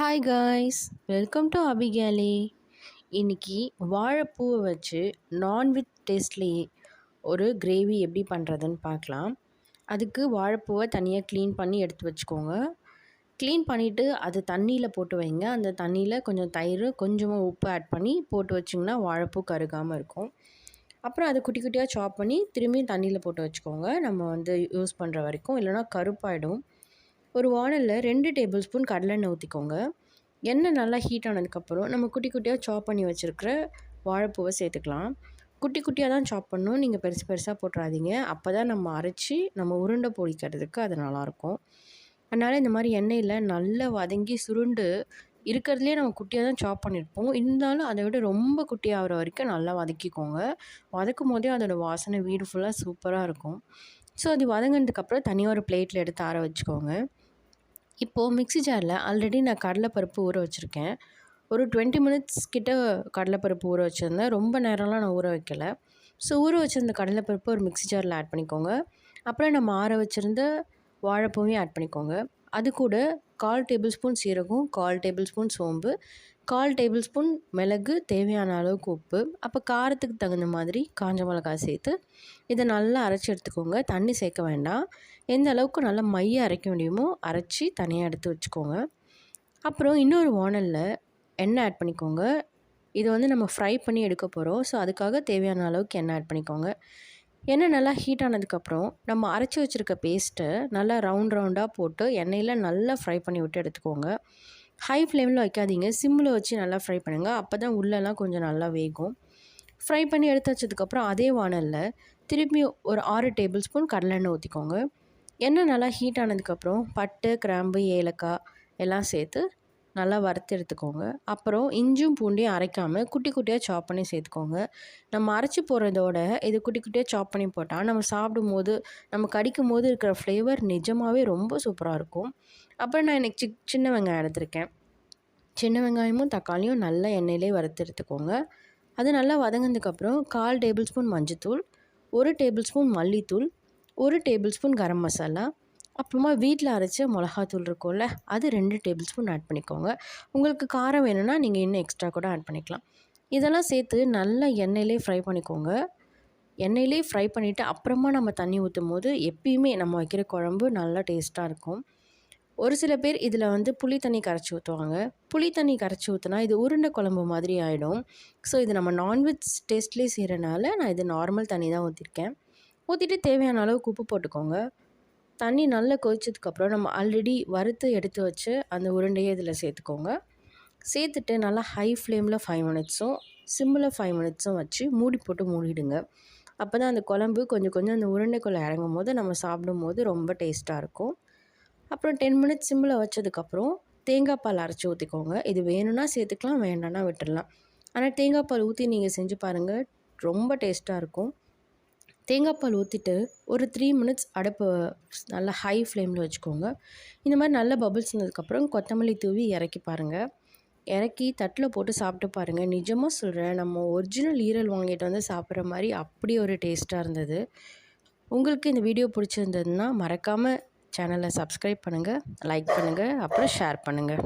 Hi guys welcome to அபிகேலி இன்றைக்கி வாழைப்பூவை வச்சு நான்வெஜ் டேஸ்ட்லேயே ஒரு கிரேவி எப்படி பண்ணுறதுன்னு பார்க்கலாம். அதுக்கு வாழைப்பூவை தனியாக க்ளீன் பண்ணி எடுத்து வச்சுக்கோங்க. க்ளீன் பண்ணிவிட்டு அது தண்ணியில் போட்டு வைங்க. அந்த தண்ணியில் கொஞ்சம் தயிர் கொஞ்சமாக உப்பு ஆட் பண்ணி போட்டு வச்சிங்கன்னா வாழைப்பூ கருகாமல் இருக்கும். அப்புறம் அதை குட்டி குட்டியாக சாப் பண்ணி திரும்பியும் தண்ணியில் போட்டு வச்சுக்கோங்க. நம்ம வந்து யூஸ் பண்ணுற வரைக்கும். இல்லைனா கருப்பாயிடும். ஒரு வானலில் ரெண்டு டேபிள் ஸ்பூன் கடலெண்ணெய் ஊற்றிக்கோங்க எண்ணெய் நல்லா ஹீட் ஆனதுக்கப்புறம் நம்ம குட்டி குட்டியாக சாப் பண்ணி வச்சுருக்கிற வாழைப்பூவை சேர்த்துக்கலாம். குட்டி குட்டியாக தான் சாப் பண்ணணும் நீங்கள் பெருசு பெருசாக போட்டுறாதீங்க. அப்போ தான் நம்ம அரைச்சி நம்ம உருண்டை பொடிக்கிறதுக்கு அது நல்லாயிருக்கும். அதனால் இந்த மாதிரி எண்ணெயில் நல்லா வதங்கி சுருண்டு இருக்கிறதுலே நம்ம குட்டியாக தான் சாப் பண்ணியிருப்போம் இருந்தாலும் அதை விட ரொம்ப குட்டியாகிற வரைக்கும் நல்லா வதக்கிக்கோங்க. வதக்கும் போதே அதோடய வாசனை வீடு ஃபுல்லாக சூப்பராக இருக்கும். ஸோ அது வதங்கினதுக்கப்புறம் தனியாக ஒரு பிளேட்டில் எடுத்து ஆற வச்சுக்கோங்க. இப்போது மிக்ஸி ஜாரில் ஆல்ரெடி நான் கடலைப்பருப்பு ஊற வச்சுருக்கேன். ஒரு டுவெண்ட்டி மினிட்ஸ் கிட்ட கடலைப்பருப்பு ஊற வச்சுருந்தேன். ரொம்ப நேரம்லாம் நான் ஊற வைக்கல. ஸோ ஊற வச்சுருந்த கடலைப்பருப்பு ஒரு மிக்ஸி ஜாரில் ஆட் பண்ணிக்கோங்க. அப்புறம் நம்ம ஆற வச்சுருந்த வாழைப்பூவையும் ஆட் பண்ணிக்கோங்க. அது கூட கால் டேபிள் ஸ்பூன் சீரகம் கால் டேபிள் ஸ்பூன் சோம்பு கால் டேபிள் ஸ்பூன் மிளகு தேவையான அளவுக்கு உப்பு அப்போ காரத்துக்கு தகுந்த மாதிரி காஞ்ச மிளகாய் சேர்த்து இதை நல்லா அரைச்சி எடுத்துக்கோங்க. தண்ணி சேர்க்க வேண்டாம். எந்த அளவுக்கு நல்லா மைய அரைக்க முடியுமோ அரைச்சி தனியாக எடுத்து வச்சுக்கோங்க. அப்புறம் இன்னொரு வானலில் எண்ணெய் ஆட் பண்ணிக்கோங்க. இது வந்து நம்ம ஃப்ரை பண்ணி எடுக்க போகிறோம் ஸோ அதுக்காக தேவையான அளவுக்கு எண்ணெய் ஆட் பண்ணிக்கோங்க. எண்ணெய் நல்லா ஹீட் ஆனதுக்கப்புறம் நம்ம அரைச்சி வச்சுருக்க பேஸ்ட்டை நல்லா ரவுண்ட் ரவுண்டாக போட்டு எண்ணெயில் நல்லா ஃப்ரை பண்ணி விட்டு எடுத்துக்கோங்க. ஹை ஃப்ளேமில் வைக்காதீங்க. சிம்மில் வச்சு நல்லா ஃப்ரை பண்ணுங்கள் அப்போ தான் உள்ளெல்லாம் கொஞ்சம் நல்லா வேகும். ஃப்ரை பண்ணி எடுத்து வச்சதுக்கப்புறம் அதே வானலில் திருப்பி ஒரு ஆறு டேபிள் ஸ்பூன் கடலெண்ணெய் ஊற்றிக்கோங்க எண்ணெய் நல்லா ஹீட் ஆனதுக்கப்புறம் பட்டு கிராம்பு ஏலக்காய் எல்லாம் சேர்த்து நல்லா வறுத்து எடுத்துக்கோங்க. அப்புறம் இஞ்சும் பூண்டையும் அரைக்காமல் குட்டி குட்டியாக சாப் பண்ணி சேர்த்துக்கோங்க. நம்ம அரைச்சி போடுறதோட இது குட்டி குட்டியாக சாப் பண்ணி போட்டால் நம்ம சாப்பிடும் போது நம்ம கடிக்கும் போது இருக்கிற ஃப்ளேவர் நிஜமாகவே ரொம்ப சூப்பராக இருக்கும். அப்புறம் நான் எனக்கு சி சின்ன வெங்காயம் எடுத்திருக்கேன். சின்ன வெங்காயமும் தக்காளியும் நல்லா எண்ணெயிலே வறுத்து எடுத்துக்கோங்க. அது நல்லா வதங்கினதுக்கப்புறம் கால் டேபிள் ஸ்பூன் மஞ்சத்தூள் ஒரு டேபிள் ஸ்பூன் மல்லித்தூள் ஒரு டேபிள் ஸ்பூன் கரம் மசாலா அப்புறமா வீட்டில் அரைச்ச மிளகாத்தூள் இருக்கும்ல அது ரெண்டு டேபிள் ஸ்பூன் ஆட் பண்ணிக்கோங்க. உங்களுக்கு காரம் வேணும்னா நீங்கள் இன்னும் எக்ஸ்ட்ரா கூட ஆட் பண்ணிக்கலாம். இதெல்லாம் சேர்த்து நல்லா எண்ணெயிலே ஃப்ரை பண்ணிக்கோங்க. எண்ணெயிலே ஃப்ரை பண்ணிவிட்டு அப்புறமா நம்ம தண்ணி ஊற்றும் போது எப்பயுமே நம்ம வைக்கிற குழம்பு நல்லா டேஸ்ட்டாக இருக்கும். ஒரு சில பேர் இதில் வந்து புளி தண்ணி கரைச்சி ஊற்றுவாங்க புளி தண்ணி கரைச்சி ஊற்றினா இது உருண்டை குழம்பு மாதிரி ஆகிடும் ஸோ இது நம்ம நான்வெஜ் டேஸ்ட்லேயே செய்கிறனால நான் இது நார்மல் தண்ணி தான் ஊற்றிருக்கேன் ஊற்றிட்டு தேவையான அளவுக்கு உப்பு போட்டுக்கோங்க. தண்ணி நல்லா கொதிச்சதுக்கப்புறம் நம்ம ஆல்ரெடி வறுத்து எடுத்து வச்சு அந்த உருண்டையை இதில் சேர்த்துக்கோங்க. சேர்த்துட்டு நல்லா ஹை ஃப்ளேமில் ஃபைவ் மினிட்ஸும் சிம்மில் ஃபைவ் மினிட்ஸும் வச்சு மூடி போட்டு மூடிடுங்க. அப்போ தான் அந்த குழம்பு கொஞ்சம் கொஞ்சம் அந்த உருண்டைக்குள்ளே இறங்கும் போது நம்ம சாப்பிடும் போது ரொம்ப டேஸ்ட்டாக இருக்கும். அப்புறம் டென் மினிட்ஸ் சிம்மில் வச்சதுக்கப்புறம் தேங்காய் பால் அரைச்சி ஊற்றிக்கோங்க இது வேணும்னா சேர்த்துக்கலாம் வேண்டாம்னா விட்டுடலாம் ஆனால் தேங்காய் பால் ஊற்றி நீங்கள் செஞ்சு பாருங்கள் ரொம்ப டேஸ்ட்டாக இருக்கும். தேங்காய் பால் ஊற்றிட்டு ஒரு த்ரீ மினிட்ஸ் அடுப்பு நல்லா ஹை ஃப்ளேமில் வச்சுக்கோங்க. இந்த மாதிரி நல்ல பபுள்ஸ் வந்ததுக்கப்புறம் கொத்தமல்லி தூவி இறக்கி பாருங்கள் இறக்கி தட்டில் போட்டு சாப்பிட்டு பாருங்கள் நிஜமாக சொல்கிறேன் நம்ம ஒரிஜினல் ஈரல் வாங்கிட்டு வந்து சாப்பிட்ற மாதிரி அப்படி ஒரு டேஸ்ட்டாக இருந்தது. உங்களுக்கு இந்த வீடியோ பிடிச்சிருந்ததுன்னா மறக்காமல் சேனலை சப்ஸ்கிரைப் பண்ணுங்கள் லைக் பண்ணுங்கள் அப்புறம் ஷேர் பண்ணுங்கள்